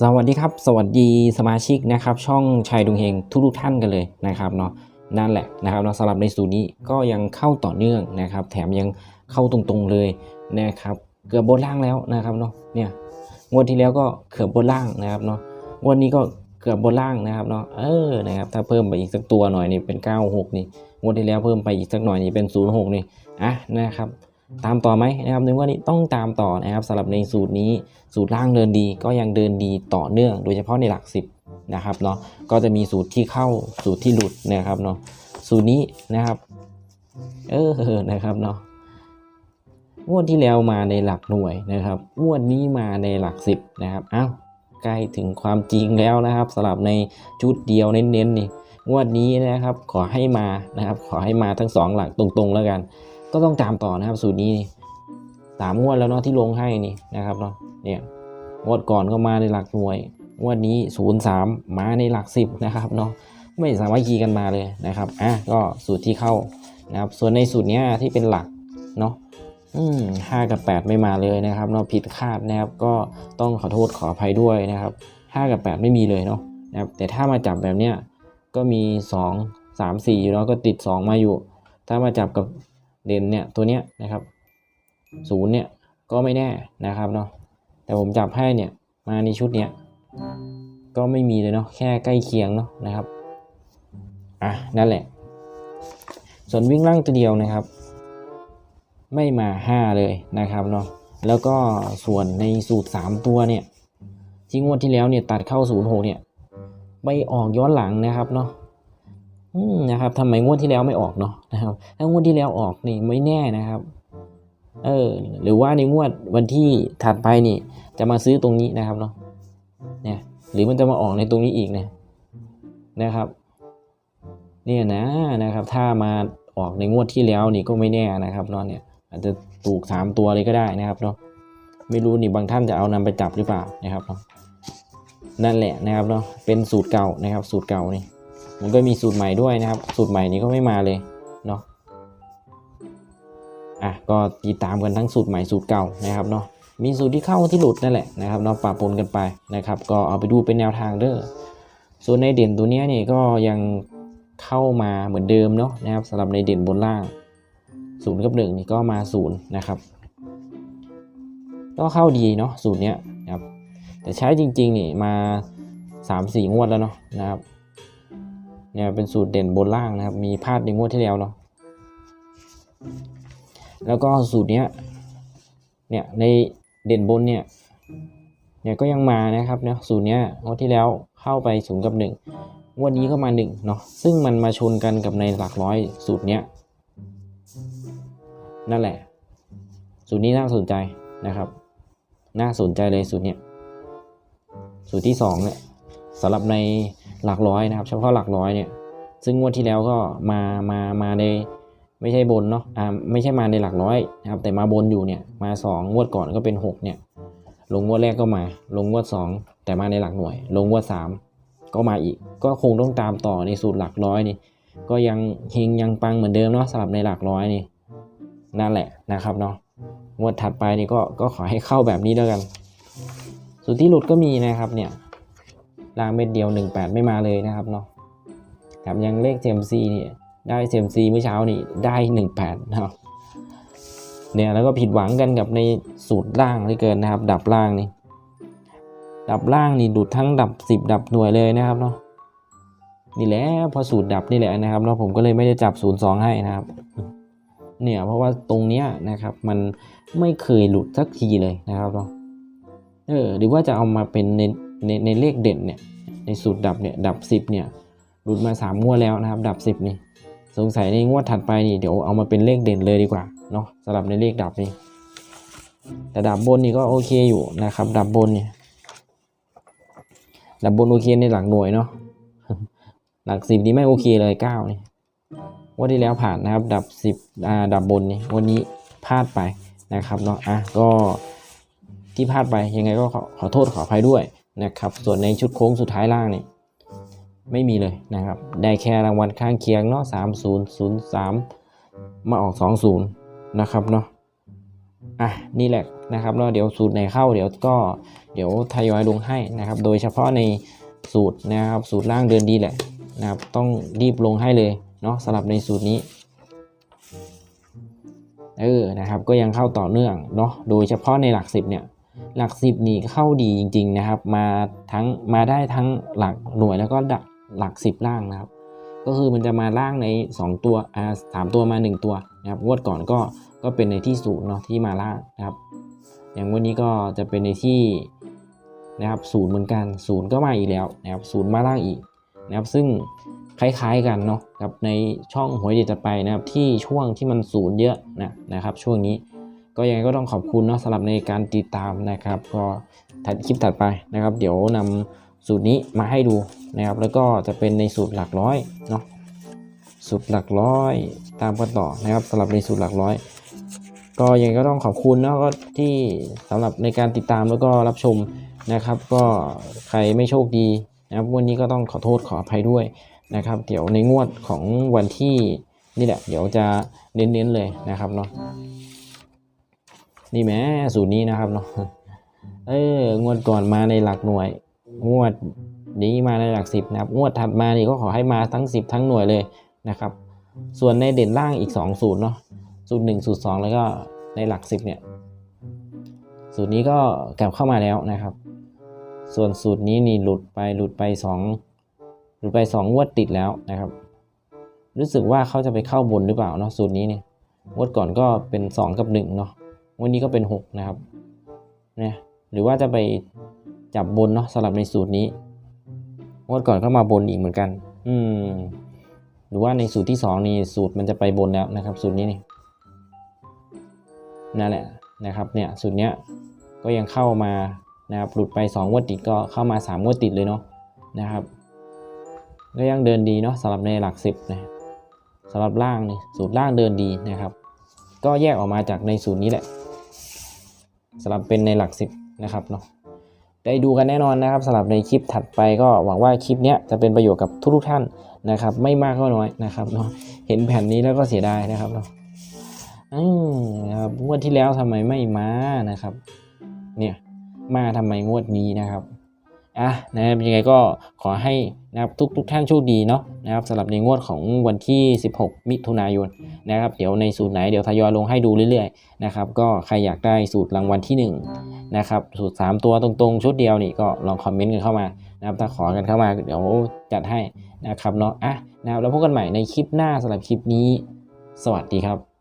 สวัสดีครับ สวัสดีสมาชิกนะครับช่องชัยดุงเฮงทุกทุกท่านกันเลยนะครับเนาะนั่นแหละนะครับเนาะสำหรับในสูตรนี้ก็ยังเข้าต่อเนื่องนะครับ แถมยังเข้าตรงๆเลยนะครับเกือบบนล่างแล้วนะครับเนาะเนี่ยงวดที่แล้วก็เกือบบนล่างนะครับเนาะงวดนี้ก็เกือบบนล่างนะครับเนาะเออนะครับถ้าเพิ่มไปอีกสักตัวหน่อยนี่เป็น 96 นี่งวดที่แล้วเพิ่มไปอีกสักหน่อยนี่เป็น 06 นี่อะนะครับ ตามต่อไหมนะครับในว่านี้ต้องตามต่อนะครับสำหรับในสูตรนี้สูตรล่างเดินดีก็ยังเดินดีต่อเนื่อง โดยเฉพาะในหลักสิบนะครับเนาะก็จะมีสูตรที่เข้าสูตรที่หลุดนะครับเนาะสูตรนี้นะครับเออนะครับเนาะงวดที่แล้วมาในหลักหน่วยนะครับงวดนี้มาในหลักสิบนะครับอ้าวใกล้ถึงความจริงแล้วนะครับสำหรับในชุดเดียวเน้นๆนี่งวดนี้นะครับขอให้มานะครับขอให้มาทั้งสองหลักตรงๆแล้วกัน ก็ต้องตามต่อนะครับ สูตรนี้สามงวดแล้วเนาะที่ลงให้นี่นะครับเนาะเนี่ยงวดก่อนก็มาในหลักหน่วยงวดนี้ศูนย์สามมาในหลักสิบนะครับเนาะไม่สามารถคีกันมาเลยนะครับอะก็สูตรที่เข้านะครับ ส่วนในสูตรเนี้ยที่เป็นหลักเนาะอืมห้ากับแปดไม่มาเลยนะครับเนาะผิดคาดนะครับ ก็ต้องขอโทษขออภัยด้วยนะครับห้ากับแปดไม่มีเลยเนาะนะครับแต่ถ้ามาจับแบบเนี้ยก็มีสองสามสี่อยู่แล้วก็ติดสองมาอยู่ ถ้ามาจับกับ เด่นเนี่ยตัวเนี้ยนะครับศูนย์เนี่ยก็ไม่แน่นะครับเนาะแต่ผมจับให้เนี่ยมาในชุดเนี้ยก็ไม่มีเลยเนาะแค่ใกล้เคียงเนาะนะครับอะนั่นแหละ ส่วนวิ่งล่างตัวเดียวนะครับ ไม่มา 5 เลยนะครับเนาะแล้วก็ส่วนในสูตร 3 ตัวเนี่ยที่งวดที่แล้วเนี่ยตัดเข้า0ูนย์เนี่ยไปออกย้อนหลังนะครับเนาะ นะครับทำไมงวดที่แล้วไม่ออกเนาะนะครับ ถ้างวดที่แล้วออกนี่ไม่แน่นะครับ เออ หรือว่าในงวดวันที่ถัดไปนี่ จะมาซื้อตรงนี้นะครับเนาะเนี่ย หรือมันจะมาออกในตรงนี้อีกเนี่ยนะครับ เนี่ยนะนะครับ ถ้ามาออกในงวดที่แล้วนี่ก็ไม่แน่นะครับเนาะเนี่ย อาจจะถูกสามตัวเลยก็ได้นะครับเนาะไม่รู้นี่บางท่านจะเอานำไปจับหรือเปล่านะครับเนาะนั่นแหละนะครับเนาะเป็นสูตรเก่านะครับ สูตรเก่านี่ มันก็มีสูตรใหม่ด้วยนะครับ สูตรใหม่นี้ก็ไม่มาเลยเนาะอะก็ติดตามกันทั้งสูตรใหม่สูตรเก่านะครับเนาะมีสูตรที่เข้าที่หลุดนั่นแหละนะครับเนาะปะปนกันไปนะครับ ก็เอาไปดูเป็นแนวทางเด้อส่วนในเด่นตัวเนี้ยนี่ก็ยังเข้ามาเหมือนเดิมเนาะนะครับสำหรับในเด่นบนล่างศูนย์กับหนึ่งนี่ก็มาศูนย์นะครับก็เข้าดีเนาะสูตรเนี้ยนะครับแต่ใช้จริงๆนี่มาสามสี่งวดแล้วเนาะนะครับ เนี่ยเป็นสูตรเด่นบนล่างนะครับ มีพลาดในงวดที่แล้วเนาะแล้วก็สูตรเนี้ยเนี่ยในเด่นบนเนี่ยเนี่ยก็ยังมานะครับเนาะสูตรเนี้ยงวดที่แล้วเข้าไปศูนย์กับหนึ่งงวดนี้ก็มาหนึ่งเนาะซึ่งมันมาชนกันกับในหลักร้อยสูตรเนี้ยนั่นแหละ สูตรนี้น่าสนใจนะครับ น่าสนใจเลยสูตรเนี้ยสูตรที่สองเนี่ยสำหรับใน หลักร้อยนะครับ เฉพาะหลักร้อยเนี่ย ซึ่งงวดที่แล้วก็มามามาในไม่ใช่บนเนาะอ่าไม่ใช่มาในหลักร้อยนะครับ แต่มาบนอยู่เนี่ยมาสองงวดก่อนก็เป็นหกเนี่ย ลงงวดแรกก็มา ลงงวดสองแต่มาในหลักหน่วย ลงงวดสามก็มาอีก ก็คงต้องตามต่อในสูตรหลักร้อยนี่ก็ยังเฮงยังปังเหมือนเดิมเนาะสำหรับในหลักร้อยนี่นั่นแหละนะครับเนาะงวดถัดไปนี่ก็ก็ขอให้เข้าแบบนี้แล้วกันสูตรที่หลุดก็มีนะครับเนี่ย ล่างเม็ดเดียว 18 ไม่มาเลยนะครับเนาะแถมยังเลข CMC นี่ยได้ CMC เมื่อเช้านี่ได้ 18นะครับเนี่ยแล้วก็ผิดหวังกันกับในสูตรล่างเหลือเกินนะครับ ดับล่างนี่ดับล่างนี่ดูดทั้งดับ 10 ดับหน่วยเลยนะครับเนาะนี่แหละพอสูตรดับนี่แหละนะครับเนาะผมก็เลยไม่ได้จับ 02 ให้นะครับเนี่ยเพราะว่าตรงเนี้ยนะครับมันไม่เคยหลุดสักทีเลยนะครับเนาะเออหรือว่าจะเอามาเป็น ในในเลขเด่นเนี่ยในสูตรดับเนี่ยดับสิบเนี่ยหลุดมาสามงวดแล้วนะครับ ดับสิบนี่ สงสัยในงวดถัดไปนี่เดี๋ยวเอามาเป็นเลขเด่นเลยดีกว่าเนาะสำหรับในเลขดับนี่แต่ดับบนนี่ก็โอเคอยู่นะครับ ดับบนเนี่ยดับบนโอเคในหลักหน่วยเนาะหลักสิบนี่ไม่โอเคเลยเก้านี่วันที่แล้วผ่านนะครับ ดับสิบอ่าดับบนนี่วันนี้พลาดไปนะครับเนาะอะก็ที่พลาดไปยังไงก็ขอขอโทษขออภัยด้วย นะครับ ส่วนในชุดโค้งสุดท้ายล่างนี่ไม่มีเลยนะครับ ได้แค่รางวัลข้างเคียงเนาะสามศูนย์ศูนย์สามมาออกสองศูนย์นะครับเนาะอะนี่แหละนะครับแล้วเดี๋ยวสูตรไหนเข้าเดี๋ยวก็เดี๋ยวทยอยลงให้นะครับ โดยเฉพาะในสูตรนะครับสูตรล่างเดินดีแหละนะครับ ต้องรีบลงให้เลยเนาะสำหรับในสูตรนี้เออนะครับก็ยังเข้าต่อเนื่องเนาะโดยเฉพาะในหลักสิบเนี่ย หลักสิบนี่เข้าดีจริง ๆนะครับ มาทั้งมาได้ทั้งหลักหน่วยแล้วก็ดักหลักสิบล่างนะครับ ก็คือมันจะมาล่างใน 2 ตัวอ่าสามตัวมา 1 ตัวนะครับงวดก่อนก็ก็เป็นในที่ศูนย์เนาะที่มาล่างนะครับ อย่างวันนี้ก็จะเป็นในที่นะครับศูนย์เหมือนกันศูนย์ก็มาอีกแล้วนะครับศูนย์มาล่างอีกนะครับซึ่งคล้ายๆกันเนาะกับในช่องหวยเด็ดจะไปนะครับที่ช่วงที่มันศูนย์เยอะนะนะครับ ช่วงนี้ ก็ยังไงก็ต้องขอบคุณเนาะสำหรับในการติดตามนะครับ ก็ถัดคลิปถัดไปนะครับ เดี๋ยวนำสูตรนี้มาให้ดูนะครับ แล้วก็จะเป็นในสูตรหลักร้อยเนาะสูตรหลักร้อยตามกันต่อนะครับสำหรับในสูตรหลักร้อย ก็ยังไงก็ต้องขอบคุณนะก็ที่สำหรับในการติดตามแล้วก็รับชมนะครับ ก็ใครไม่โชคดีนะครับวันนี้ก็ต้องขอโทษขออภัยด้วยนะครับ เดี๋ยวในงวดของวันที่นี่แหละ เดี๋ยวจะเน้นๆเลยนะครับเนาะ นี่แม้สูตรนี้นะครับเนาะเอองวดก่อนมาในหลักหน่วย งวดนี้มาในหลักสิบนะครับ งวดถัดมานี่ก็ขอให้มาทั้ง10ทั้งหน่วยเลยนะครับ ส่วนในเด่นล่างอีก2สูตรเนาะสูตรหนึ่งสูตรสองแล้วก็ในหลักสิบเนี่ย สูตรนี้ก็กลับเข้ามาแล้วนะครับ ส่วนสูตรนี้นี่หลุดไปหลุดไปสองหลุดไปสองงวดติดแล้วนะครับ รู้สึกว่าเขาจะไปเข้าบนหรือเปล่าเนาะสูตรนี้เนี่ยงวดก่อนก็เป็นสองกับหนึ่งเนาะ วันนี้ก็เป็นหกนะครับนี่ยหรือว่าจะไปจับบนเนาะสำหรับในสูตรนี้งวดก่อนก็มาบนอีกเหมือนกัน อืม หรือว่าในสูตรที่สองนี่สูตรมันจะไปบนแล้วนะครับ สูตรนี้นี่นั่นแหละนะครับ เนี่ยสูตรเนี้ยก็ยังเข้ามานะครับหลุดไป2งวดติดก็เข้ามา3งวดติดเลยเนาะนะครับก็ยังเดินดีเนาะสำหรับในหลัก 10นะสำหรับล่างนี่สูตรล่างเดินดีนะครับ ก็แยกออกมาจากในสูตรนี้แหละ สำหรับเป็นในหลัก10นะครับเนาะได้ดูกันแน่นอนนะครับสำหรับในคลิปถัดไปก็หวังว่าคลิปนี้จะเป็นประโยชน์กับทุกๆท่านนะครับ ไม่มากก็น้อยนะครับเนาะเห็นแผ่นนี้แล้วก็เสียดายนะครับเนาะอืมนะครับงวดที่แล้วทำไมไม่มานะครับ เนี่ยมาทำไมงวดนี้นะครับ อะนะครับยังไงก็ขอให้นะครับทุกทุกท่านโชคดีเนาะนะครับสำหรับในงวดของวันที่ 16 มิถุนายนนะครับเดี๋ยวในสูตรไหนเดี๋ยวทยอยลงให้ดูเรื่อยๆนะครับก็ใครอยากได้สูตรรางวัลที่1นะครับสูตร 3 ตัวตรงๆ ชุดเดียวนี่ก็ลองคอมเมนต์กันเข้ามานะครับถ้าขอกันเข้ามาเดี๋ยวจัดให้นะครับเนาะอะนะครับแล้วพบกันใหม่ในคลิปหน้าสำหรับคลิปนี้ สวัสดีครับ